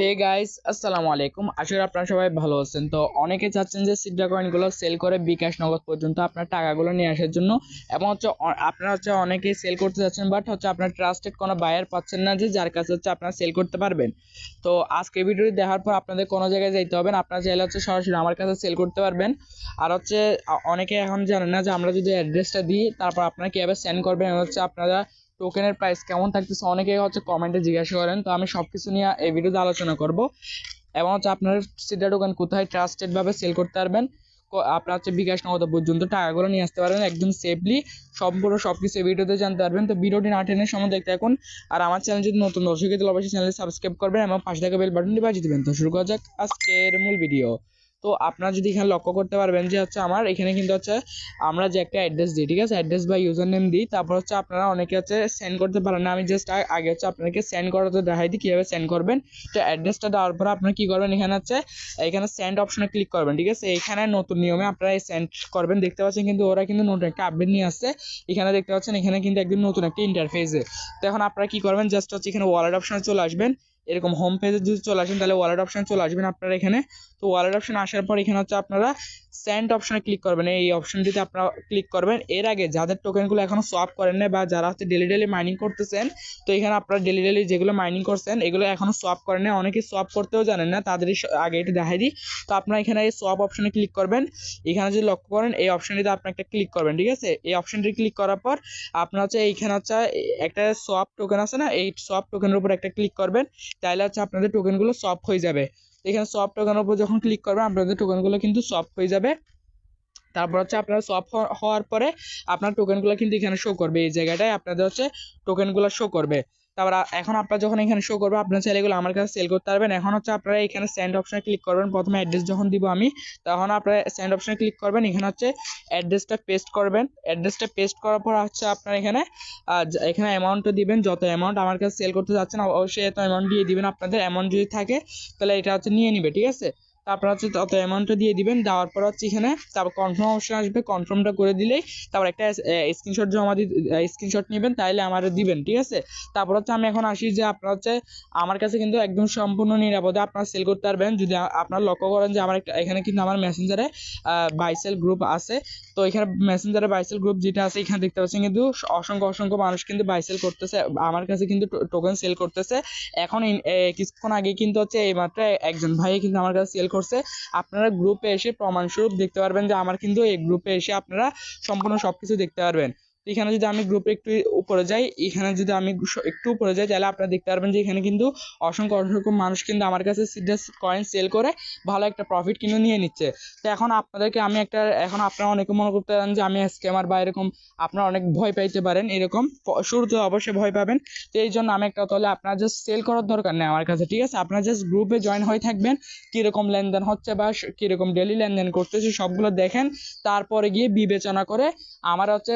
Hey guys আসসালামু আলাইকুম। আশা করি আপনারা সবাই ভালো আছেন। তো অনেকে চাচ্ছেন যে সিডা কয়েনগুলো সেল করে বিকাশ নগদ পর্যন্ত আপনার টাকাগুলো নিয়ে আসার জন্য এবং হচ্ছে আপনারা হচ্ছে অনেকেই সেল করতে যাচ্ছেন বাট হচ্ছে আপনার ট্রাস্টেড কোনো বায়ার পাচ্ছেন না যে যার কাছে হচ্ছে আপনারা সেল করতে পারবেন। তো আজকে ভিডিওটি দেখার পর আপনাদের কোনো জায়গায় যাইতে হবে না, আপনারা চাইলে হচ্ছে সরাসরি আমার কাছে সেল করতে পারবেন। আর হচ্ছে অনেকে এখন জানেন না যে আমরা যদি অ্যাড্রেসটা দিই, তারপর আপনারা কীভাবে সেন্ড করবেন, হচ্ছে আপনারা টোকেনের প্রাইস কেমন থাকতেছে অনেকে হচ্ছে কমেন্টে জিজ্ঞাসা করেন। তো আমি সব কিছু নিয়ে এই ভিডিওতে আলোচনা করব। এবং হচ্ছে আপনার সিডা টোকেন কোথায় ট্রাস্টেড ভাবে সেল করতে পারবেন আপনার হচ্ছে বিকাশ নগদ পর্যন্ত টাকাগুলো নিয়ে আসতে পারবেন একদম সেফলি সম্পূর্ণ সব কিছু ভিডিওতে জানতে পারবেন। তো ভিডিওটি না টেনে সময় দেখতে এখন আর আমার চ্যানেল যদি নতুন দর্শক হয় অবশ্যই চ্যানেল সাবস্ক্রাইব করবেন এবং পাশে থাকা বেল বাটনটি বাজিয়ে দিবেন। তো শুরু করা যাক আজকের মূল ভিডিও তো আপনারা যদি এখানে লক্ষ্য করতে পারবেন যে হচ্ছে আমার, এখানে কিন্তু হচ্ছে আমরা যে একটা অ্যাড্রেস দিই, ঠিক আছে? অ্যাড্রেস বা ইউজার নেম দিই, তারপর হচ্ছে আপনারা অনেকে হচ্ছে সেন্ড করতে পারেন না। আমি জাস্ট আগে হচ্ছে আপনাকে সেন্ড করাতে দেখাই দিই কীভাবে সেন্ড করবেন। তো অ্যাড্রেসটা দেওয়ার পর আপনারা কী করবেন? এখানে হচ্ছে, এখানে সেন্ড অপশনে ক্লিক করবেন, ঠিক আছে? এখানে নতুন নিয়মে আপনারা সেন্ড করবেন। দেখতে পাচ্ছেন কিন্তু ওরা কিন্তু নতুন একটা আপডেট নিয়ে আসছে। এখানে দেখতে পাচ্ছেন, এখানে কিন্তু একদম নতুন একটা ইন্টারফেসে তো এখন আপনারা কী করবেন? জাস্ট হচ্ছে এখানে ওয়ালেট অপশনে চলে আসবেন। এরকম হোম পেজে যদি চলে আসেন, তাহলে ওয়ালেট অপশান চলে আসবেন আপনারা এখানে। তো ওয়ালেট অপশন আসার পর এখানে হচ্ছে আপনারা সেন্ড অপশনে ক্লিক করবেন। এই অপশনটিতে আপনারা ক্লিক করবেন। এর আগে যাদের টোকেনগুলো এখনও সোয়াপ করেন না বা যারা হচ্ছে ডেলি ডেলি মাইনিং করতেছেন, তো এখানে আপনারা ডেলি ডেলি যেগুলো মাইনিং করছেন, এগুলো এখনও সোয়াপ করেন না অনেকে সোয়াপ করতেও জানেন না তাদেরই আগে একটু দেখাই দিই। তো আপনারা এখানে এই সোয়াপ অপশনে ক্লিক করবেন। এখানে যদি লক্ষ্য করেন, এই অপশনটিতে আপনি একটা ক্লিক করবেন, ঠিক আছে? এই অপশনটি ক্লিক করার পর আপনার হচ্ছে এইখানে হচ্ছে একটা সোয়াপ টোকেন আছে না? এই সোয়াপ টোকেনের উপর একটা ক্লিক করবেন। তাহলে হচ্ছে আপনাদের টোকেনগুলো সফট হয়ে যাবে। এখানে সফট টোকেনের উপর যখন ক্লিক করবেন আপনাদের টোকেনগুলো কিন্তু সফট হয়ে যাবে। তারপর হচ্ছে আপনার সফট হওয়ার পরে আপনার টোকেনগুলো কিন্তু এখানে শো করবে। এই জায়গাটায় আপনাদের হচ্ছে টোকেনগুলো শো করবে। তারপর এখন আপনার যখন এখানে শো করবে আপনার চাইলে এগুলো আমার কাছে সেল করতে পারবেন। এখন হচ্ছে আপনারা এখানে সেন্ড অপশনে ক্লিক করবেন। প্রথমে অ্যাড্রেস যখন দিব আমি, তখন আপনারা সেন্ড অপশনে ক্লিক করবেন। এখানে হচ্ছে অ্যাড্রেসটা পেস্ট করবেন। অ্যাড্রেসটা পেস্ট করার পর হচ্ছে আপনার এখানে এখানে অ্যামাউন্টটা দিবেন। যত অ্যামাউন্ট আমার কাছে সেল করতে যাচ্ছেন, অবশ্যই এত অ্যামাউন্ট দিয়ে দিবেন। আপনাদের অ্যামাউন্ট যদি থাকে, তাহলে এটা হচ্ছে নিয়ে নিবে, ঠিক আছে? তারপর হচ্ছে তত অ্যামাউন্টটা দিয়ে দিবেন, দেওয়ার পর হচ্ছে এখানে তারপর কনফার্ম অপশন আসবে কনফার্মটা করে দিলেই তারপর একটা স্ক্রিনশট জমা দি স্ক্রিনশট নেবেন, তাইলে আমার দিবেন, ঠিক আছে? তারপর হচ্ছে আমি এখন আসি যে আপনার হচ্ছে, আমার কাছে কিন্তু একদম সম্পূর্ণ নিরাপদে আপনারা সেল করতে পারবেন। যদি আপনারা লক্ষ্য করেন যে আমার একটা, এখানে কিন্তু আমার মেসেঞ্জারে বাইসেল গ্রুপ আছে। তো এখানে মেসেঞ্জারে বাইসেল গ্রুপ যেটা আছে, এখানে দেখতে পাচ্ছেন কিন্তু অসংখ্য অসংখ্য মানুষ কিন্তু বাইসেল করতেছে, আমার কাছে কিন্তু টোকেন সেল করতেছে। এখন কিছুক্ষণ আগে কিন্তু হচ্ছে এই এইমাত্র একজন ভাই কিন্তু আমার কাছে সেল করছে, আপনারা গ্রুপে এসে প্রমাণস্বরূপ দেখতে পারবেন যে আমার কিন্তু এই গ্রুপে এসে আপনারা সম্পূর্ণ সব কিছু দেখতে পারবেন। এখানে যদি আমি গ্রুপে একটু উপরে যাই, এখানে যদি আমি একটু উপরে যাই, তাহলে আপনারা দেখতে পারবেন যে এখানে কিন্তু অসংখ্য অসংখ্য মানুষ কিন্তু আমার কাছে সিডাস কয়েন সেল করে ভালো একটা প্রফিট কিন্তু নিয়ে নিচ্ছে। তো এখন আপনাদেরকে আমি একটা, এখন আপনারা অনেকে মনে করতে পারেন যে আমি স্ক্যামার বা এরকম আপনারা অনেক ভয় পাইতে পারেন, এরকম শুরুতে অবশ্যই ভয় পাবেন। তো এই জন্য আমি একটা তাহলে আপনার জাস্ট সেল করার দরকার নেই আমার কাছে, ঠিক আছে? আপনারা জাস্ট গ্রুপে জয়েন হয়ে থাকবেন, কীরকম লেনদেন হচ্ছে বা কীরকম ডেলি লেনদেন করতেছে সবগুলো দেখেন, তারপরে গিয়ে বিবেচনা করে আমার হচ্ছে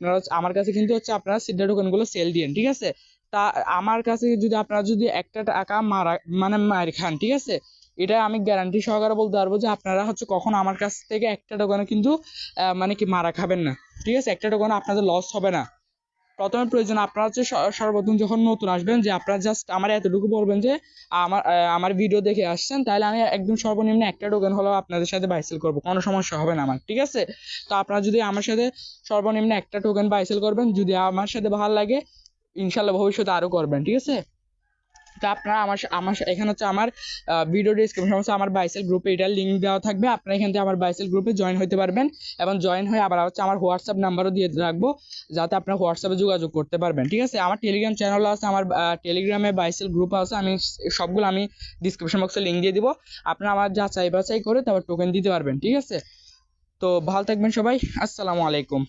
আপনারা আমার কাছে কিন্তু হচ্ছে আপনারা সিডা টোকেনগুলো সেল দিন ঠিক আছে? তা আমার কাছে যদি আপনারা যদি একটা টাকা মারা মানে মার খান, ঠিক আছে? এটা আমি গ্যারান্টি সহকারে বলতে পারব যে আপনারা হচ্ছে কখনো আমার কাছ থেকে একটা টোকেনও কিন্তু মানে কি মারা খাবেন না, ঠিক আছে? একটা টোকেন আপনাদের লস হবে না। প্রথমে প্রয়োজন আপনারা হচ্ছে সর্বপ্রথম যখন নতুন আসবেন যে আপনারা জাস্ট আমার এতটুকু বলবেন যে আমার আমার ভিডিও দেখে আসছেন, তাহলে আমি একদম সর্বনিম্ন একটা টোকেন হলেও আপনাদের সাথে বাইসেল করব, কোনো সমস্যা হবে না আমার, ঠিক আছে? তো আপনারা যদি আমার সাথে সর্বনিম্ন একটা টোকেন বাইসেল করবেন, যদি আমার সাথে ভালো লাগে, ইনশাল্লাহ ভবিষ্যতে আরও করবেন, ঠিক আছে? তো আপনারা আমার আমার এখানে হচ্ছে আমার ভিডিও ডিসক্রিপশন হচ্ছে আমার বাইসেল গ্রুপে এটার লিঙ্ক দেওয়া থাকবে। আপনারা এখান থেকে আমার বাইসেল গ্রুপে জয়েন হতে পারবেন এবং জয়েন হয়ে আবার হচ্ছে আমার হোয়াটসঅ্যাপ নাম্বারও দিয়ে রাখব, যাতে আপনারা হোয়াটসঅ্যাপে যোগাযোগ করতে পারবেন। ঠিক আছে? আমার টেলিগ্রাম চ্যানেল আছে, আমার টেলিগ্রামে বাইসেল গ্রুপ আছে, আমি সবগুলো আমি ডিসক্রিপশন বক্সে লিঙ্ক দিয়ে দিব। আপনারা আমার যাচাই বাছাই করে তারপর টোকেন দিতে পারবেন। ঠিক আছে? তো ভালো থাকবেন সবাই। আসসালামু আলাইকুম।